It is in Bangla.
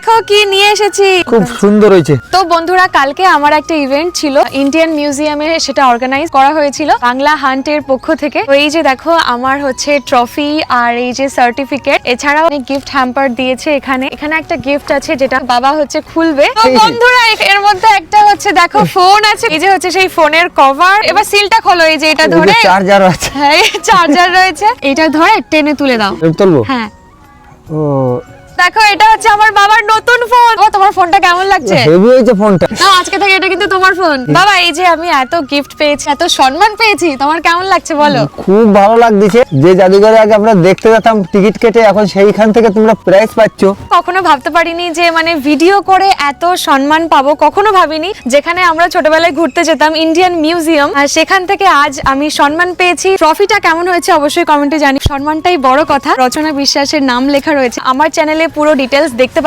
দেখো কি নিয়ে এসেছি। খুব সুন্দর হয়েছে। তো বন্ধুরা কালকে আমার একটা ইভেন্ট ছিল। ইন্ডিয়ান মিউজিয়ামে সেটা অর্গানাইজ করা হয়েছিল বাংলা হান্টের পক্ষ থেকে। তো এই যে দেখো আমার হচ্ছে ট্রফি আর এই যে সার্টিফিকেট এছাড়াও গিফট হ্যাম্পার দিয়েছে এখানে। এখানে একটা গিফট আছে যেটা বাবা হচ্ছে খুলবে। তো বন্ধুরা এর মধ্যে একটা হচ্ছে দেখো ফোন আছে। এই যে হচ্ছে সেই ফোনের কভার এবার সিলটা খোলো এই যে এটা ধরে। চার্জার আছে। হ্যাঁ চার্জার রয়েছে। এটা ধরে টেনে তুলে দাও। তুলবো? হ্যাঁ। ও দেখো এটা হচ্ছে আমার বাবার নতুন ফোন ও তোমার ফোনটা কেমন লাগছে? হেভি হয়েছে ফোনটা। না আজকে থেকে এটা কিন্তু তোমার ফোন। বাবা এই যে আমি এত গিফট পেয়েছি এত সম্মান পেয়েছি তোমার কেমন লাগছে বলো? খুব ভালো লাগতেছে। যে জাদুঘরে আগে আমরা দেখতে যেতাম টিকিট কেটে এখন সেইখান থেকে তোমরা প্রাইস পাচ্ছ। কখনো ভাবতে পারিনি যে মানে ভিডিও করে এত সম্মান পাবো কখনো ভাবিনি। যেখানে আমরা ছোটবেলায় ঘুরতে যেতাম ইন্ডিয়ান মিউজিয়াম আর সেখান থেকে আজ আমি সম্মান পেয়েছি। ট্রফিটা কেমন হয়েছে অবশ্যই কমেন্টে জানি। সম্মানটাই বড় কথা। রচনা বিশ্বাসের নাম লেখা রয়েছে। আমার চ্যানেলে পুরো ডিটেলস দেখতে